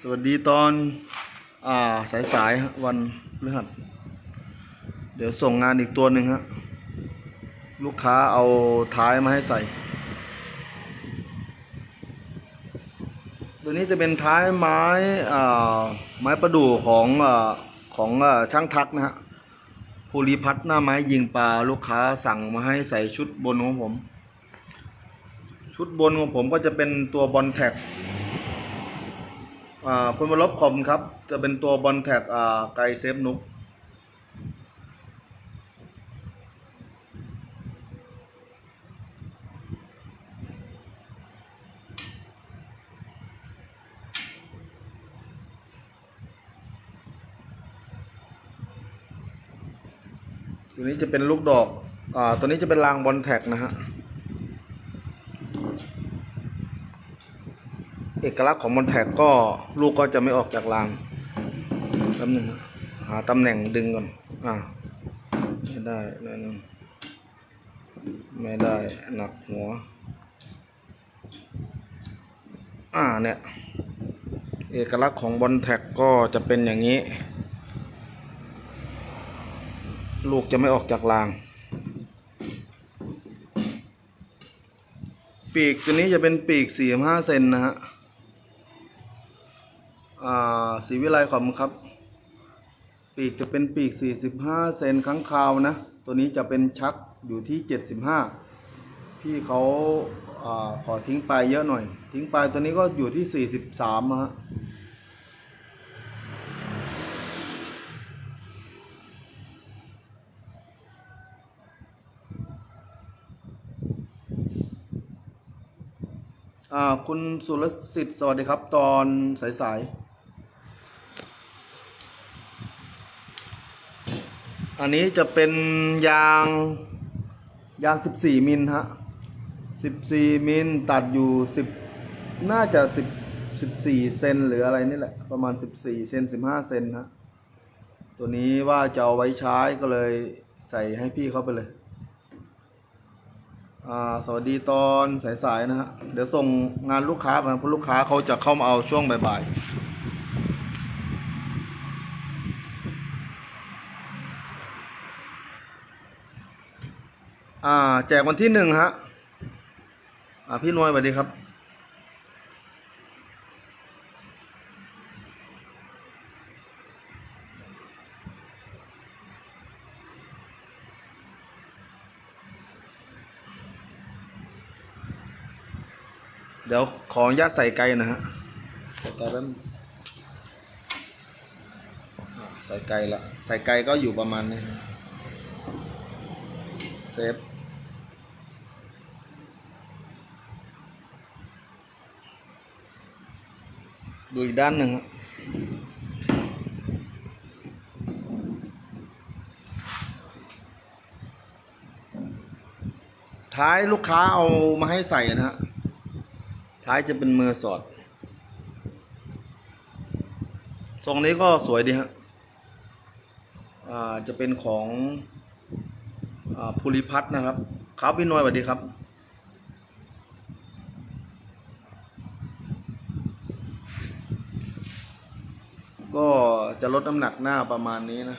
สวัสดีตอนอ่าสายสายๆวันพฤหัส เดี๋ยวส่งงานอีกตัวหนึ่งฮะ ลูกค้าเอาท้ายมาให้ใส่ ตัวนี้จะเป็นท้ายไม้อ่าไม้ประดู่ของอ่าของอ่าช่างทักนะฮะภูริพัฒน์หน้าไม้ยิงปลาลูกค้าสั่งมาให้ใส่ชุดบนของผม ชุดบนของผมก็จะเป็นตัวบอลแท็ก คุณมาลบคอมครับ จะเป็นตัวบอลแท็กไกลเซฟนุกตัวนี้จะเป็นลูกดอก อ่า ตัวนี้จะเป็นรางบอลแท็กนะฮะ อกลักษณ์ของบอลแท็กก็ลูกก็จะไม่ออกจากรางแป๊บนึงหาตำแหน่งดึงก่อนอ่าไม่ได้นั่นงไม่ได้หนักหัว อ่าเนี่ยเอกลักษณ์ของบอลแท็กก็จะเป็นอย่างนี้ ลูกจะไม่ออกจากราง ปีกตัวนี้จะเป็นปีกสี่ห้าเซนนะฮะ สีวิไลขอบคุณครับ ปีกจะเป็นปีก 45 เซนครั้งคราวนะ ตัวนี้จะเป็นชักอยู่ที่ 75 พี่เขาอาขอทิ้งปลายเยอะหน่อย ทิ้งปลายตัวนี้ก็อยู่ที่ 43นะฮะคุณสุรสิทธิ์สวัสดีครับ ตอนสายๆ อันนี้จะเป็นยางยาง 14 มิลฮะ 14 มิลตัดอยู่ 10 น่าจะ 10 14 เซนหรืออะไรนี่แหละ ประมาณ 14 เซน15 เซนฮะ ตัวนี้ว่าจะเอาไว้ใช้ก็เลยใส่ให้พี่เขาไปเลย อ่า สวัสดีตอนสายๆนะฮะ เดี๋ยวส่งงานลูกค้าก่อนเพราะลูกค้าเขาจะเข้ามาเอาช่วงบ่ายๆ อ่า แจกวันที่หนึ่งฮะ อ่า พี่นวยสวัสดีครับ เดี๋ยวขออนุญาตใส่ไก่นะฮะ ใส่ไก่แป๊บนึงอ่าใส่ไก่ละ ใส่ไก่ก็อยู่ประมาณนี้ฮะเซฟ ดูอีกด้านหนึ่งท้ายลูกค้าเอามาให้ใส่นะฮะ ท้ายจะเป็นมือสอด ทรงนี้ก็สวยดีฮะอ่าจะเป็นของอภูริพัฒนนะครับครับพี่นวยสวัสดีครับ ก็จะลดน้ำหนักหน้าประมาณนี้นะ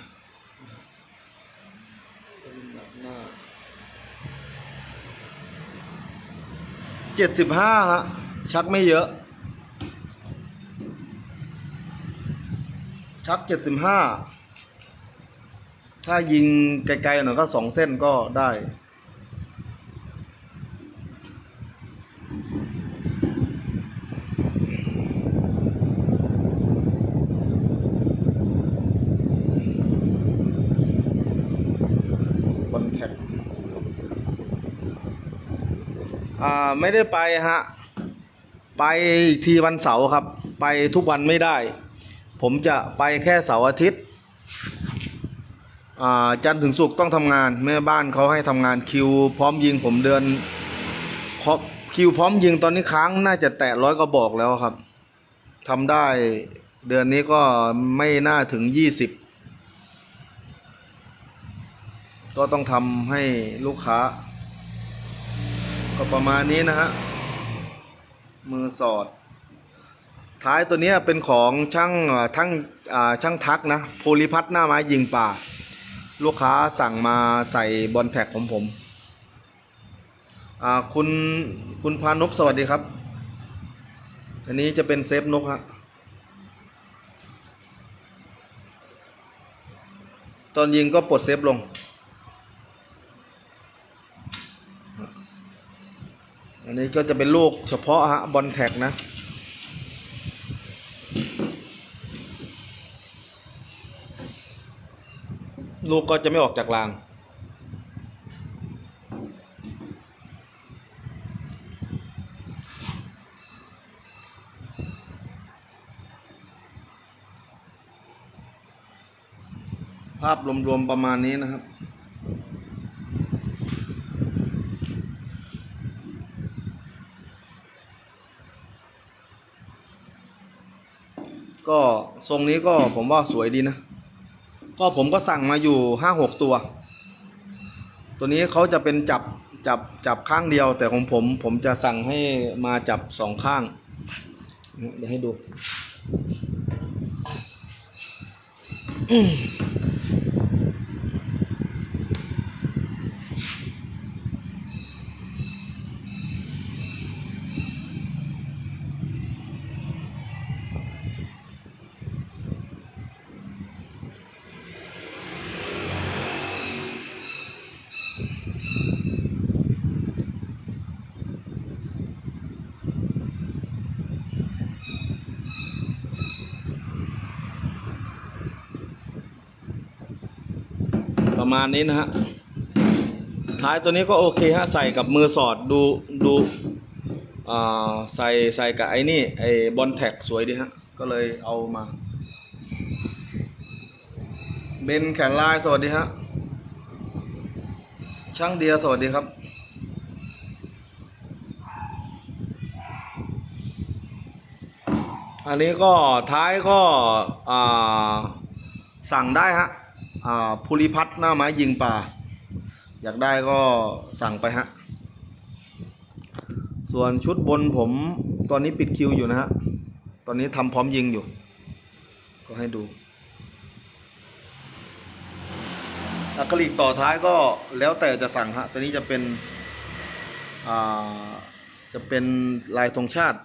เจ็ดสิบห้าฮะ ชักไม่เยอะ ชักเจ็ดสิบห้าถ้ายิงไกลๆหน่อยก็สองเส้นก็ได้ คอนแทค อ่าไม่ได้ไปฮะ ไปอีกทีวันเสาร์ครับ ไปทุกวันไม่ได้ ผมจะไปแค่เสาร์อาทิตย์อาจันทร์ถึงศุกร์ต้องทำงานแม่บ้านเขาให้ทำงานคิว พร้อมยิงผมเดือนพร้อมคิวพร้อมยิงตอนนี้ค้างน่าจะแตะร้อยกระบอกแล้วครับทำได้เดือนนี้ก็ไม่น่าถึงยี่สิบก็ต้องทำให้ลูกค้า ก็ประมาณนี้นะฮะ มือสอด ท้ายตัวนี้เป็นของช่างอ่าทั้งช่างทักนะโพลิพัทหน้าไม้ยิงป่า ลูกค้าสั่งมาใส่บอลแท็กของผมคุณคุณพานพสวัสดีครับ อันนี้จะเป็นเซฟนกฮะตอนยิงก็ปลดเซฟลง อันนี้ก็จะเป็นลูกเฉพาะฮะบอลแท็กนะ ลูกก็จะไม่ออกจากราง ภาพรวมๆประมาณนี้นะครับ ก็ทรงนี้ก็ผมว่าสวยดีนะ ก็ผมก็สั่งมาอยู่ห้าหกตัว ตัวนี้เขาจะเป็นจับจับจับข้างเดียว แต่ของผมผมจะสั่งให้มาจับสองข้าง เดี๋ยวให้ดู ประมาณนี้นะฮะ ท้ายตัวนี้ก็โอเคฮะ ใส่กับมือสอดดูดูอ่าใส่ใส่กับไอ้นี่ไอ้บอลแท็กสวยดีฮะ ก็เลยเอามา เบนแขนลายสวัสดีฮะ ช่างเดียสวัสดีครับอันนี้ก็ท้ายก็อ่าสั่งได้ฮะ ภูริพัฒน์หน้าไม้ยิงป่า อยากได้ก็สั่งไปฮะ ส่วนชุดบนผมตอนนี้ปิดคิวอยู่นะฮะ ตอนนี้ทำพร้อมยิงอยู่ ก็ให้ดูอะคริลิกต่อท้ายก็แล้วแต่จะสั่งฮะ ตัวนี้จะเป็น จะเป็นลายธงชาติ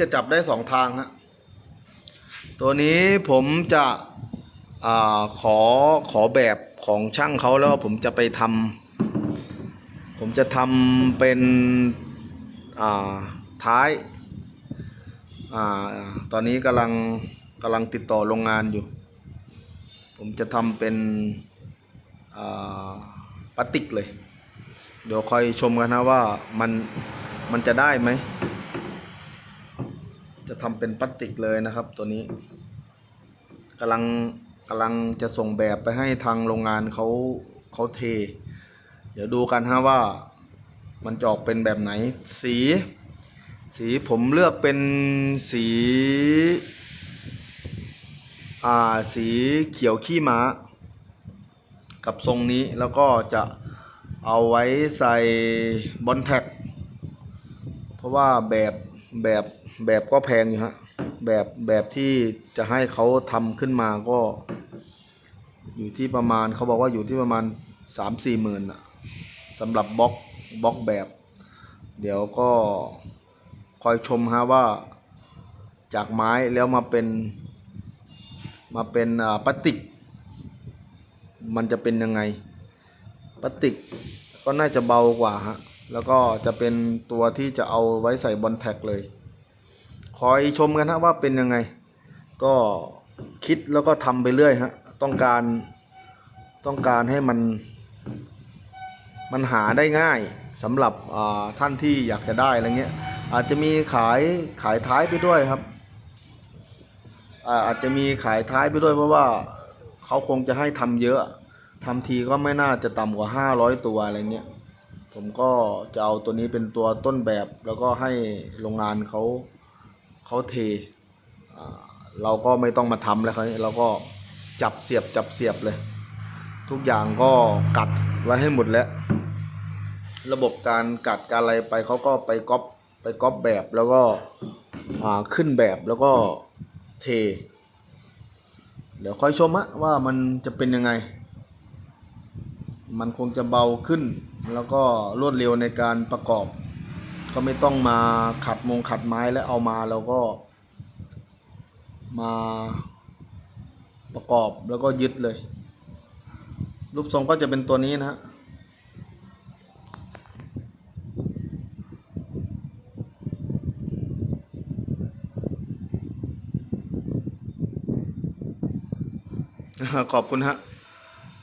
จะจับได้สองทางฮะตัวนี้ผมจะอขอขอแบบของช่างเขาแล้วผมจะไปทำผมจะทำเป็นท้ายอ่าตอนนี้กำลังกำลังติดต่อโรงงานอยู่ ผมจะทำเป็นอ่าพลาสติกเลย เดี๋ยวคอยชมกันนะว่ามันมันจะได้ไหม ทำเป็นพลาสติกเลยนะครับตัวนี้กำลังกำลังจะส่งแบบไปให้ทางโรงงานเขาเขาเท เดี๋ยวดูกันฮะว่ามันจะออกเป็นแบบไหน สี สีผมเลือกเป็นสีอ่าสีเขียวขี้ม้า กับทรงนี้แล้วก็จะเอาไว้ใส่บอลแท็ก เพราะว่าแบบแบบ แบบก็แพงอยู่ฮะ แบบแบบที่จะให้เขาทำขึ้นมาก็ อยู่ที่ประมาณเขาบอกว่าอยู่ที่ประมาณสามสี่หมื่นอะสำหรับบล็อกบล็อกแบบ เดี๋ยวก็คอยชมฮะว่าจากไม้แล้วมาเป็น มาเป็นอ่าพลาสติก มันจะเป็นยังไงพลาสติกก็น่าจะเบากว่าฮะแล้วก็จะเป็นตัวที่จะเอาไว้ใส่บอลแท็กเลย คอยชมกันฮะว่าเป็นยังไง ก็คิดแล้วก็ทำไปเรื่อยฮะต้องการต้องการให้มันมันหาได้ง่ายสำหรับอ่าท่านที่อยากจะได้อะไรเงี้ยอาจจะมีขายขายท้ายไปด้วยครับอ่าอาจจะมีขายท้ายไปด้วยเพราะว่าเขาคงจะให้ทำเยอะทำทีก็ไม่น่าจะต่ำกว่าห้าร้อยตัวอะไรเงี้ยผมก็จะเอาตัวนี้เป็นตัวต้นแบบแล้วก็ให้โรงงานเขา เขาเทเราก็ไม่ต้องมาทำแล้วครับเราก็จับเสียบจับเสียบเลย ทุกอย่างก็กัดไว้ให้หมดแล้ว ระบบการกัดการอะไรไปเขาก็ไปก๊อปไปก๊อปแบบแล้วก็ขึ้นแบบแล้วก็เท เดี๋ยวค่อยชมะว่ามันจะเป็นยังไง มันคงจะเบาขึ้น แล้วก็รวดเร็วในการประกอบ ก็ไม่ต้องมาขัดมงขัดไม้แล้วเอามาแล้วก็มาประกอบแล้วก็ยึดเลย รูปทรงก็จะเป็นตัวนี้นะฮะขอบคุณฮะ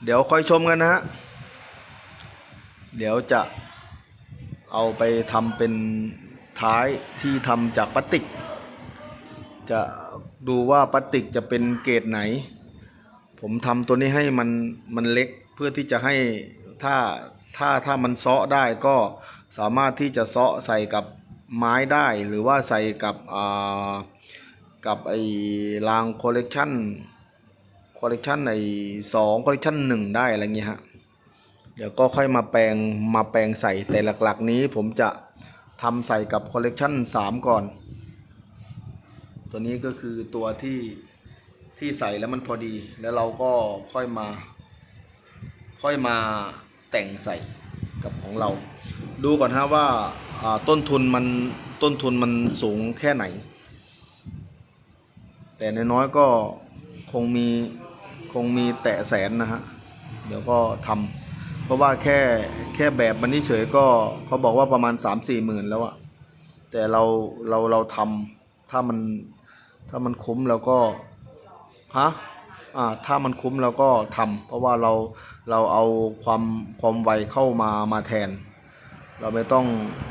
เดี๋ยวคอยชมกันนะฮะ เดี๋ยวจะ เอาไปทำเป็นท้ายที่ทำจากพลาสติก จะดูว่าพลาสติกจะเป็นเกรดไหน ผมทำตัวนี้ให้มันมันเล็กเพื่อที่จะให้ถ้าถ้าถ้ามันเซาะได้ก็สามารถที่จะเซาะใส่กับไม้ได้หรือว่าใส่กับอ่ากับไอ้รางคอลเลกชันคอลเลกชันไอ้สองคอลเลกชันหนึ่งได้อะไรเงี้ยฮะ เดี๋ยวก็ค่อยมาแปลงมาแปลงใส่แต่หลักๆ นี้ผมจะทำใส่กับคอลเลกชัน3 ก่อน ตัวนี้ก็คือตัวที่ที่ใส่แล้วมันพอดี แล้วเราก็ค่อยมา ค่อยมาแต่งใส่กับของเรา ดูก่อนฮะว่าต้นทุนมันต้นทุนมันสูงแค่ไหน แต่น้อยๆก็คงมีคงมีแตะแสนนะฮะ เดี๋ยวก็ทำ เพราะว่าแค่แค่แบบมันนี่เฉยก็เขาบอกว่าประมาณสามสี่หมื่นแล้วอะแต่เราเราเราทำถ้ามันถ้ามันคุ้มเราก็ฮะอ่าถ้ามันคุ้มเราก็ทำเพราะว่าเราเราเอาความความไวเข้ามามาแทน เราไม่ต้อง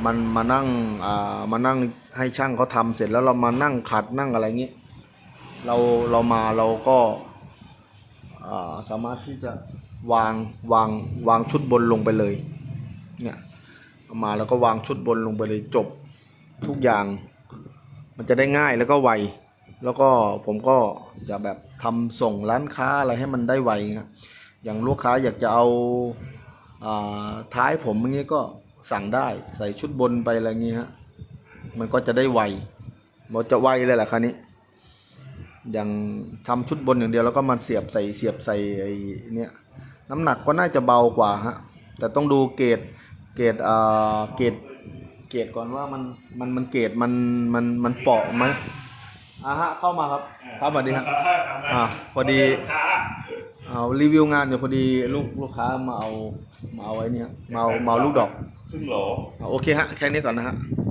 มันมานั่งอ่ามานั่งให้ช่างเขาทำเสร็จแล้วเรามานั่งขัดนั่งอะไรเงี้ยเราเรามาเราก็อ่าสามารถที่จะ วางวางวางชุดบนลงไปเลยเนี่ยเอามาแล้วก็วางชุดบนลงไปเลยจบทุกอย่าง มันจะได้ง่ายแล้วก็ไวแล้วก็ผมก็จะแบบทำส่งร้านค้าอะไรให้มันได้ไวครับอย่างลูกค้าอยากจะเอาอาท้ายผมอย่างงี้ก็สั่งได้ใส่ชุดบนไปอะไรอย่างงี้ฮะมันก็จะได้ไวมันจะไวเลยแหละคันนี้ อย่างทำชุดบนอย่างเดียวแล้วก็มาเสียบใส่เสียบใส่ไอ้เนี่ย น้ำหนักก็น่าจะเบากว่าฮะแต่ต้องดูเกรดเกรดอ่าเกรดเกรดก่อนว่ามันมันมันเกรดมันมันมันเปาะไหมอ่าฮะเข้ามาครับครับสวัสดีครับอ่าพอดีเอารีวิวงานเดี๋ยวพอดีลูกลูกค้ามาเอามาเอาไว้เนี่ยมาเอามาเอาลูกดอก ครึ่งโหล อ่าโอเคฮะ แค่นี้ก่อนนะฮะค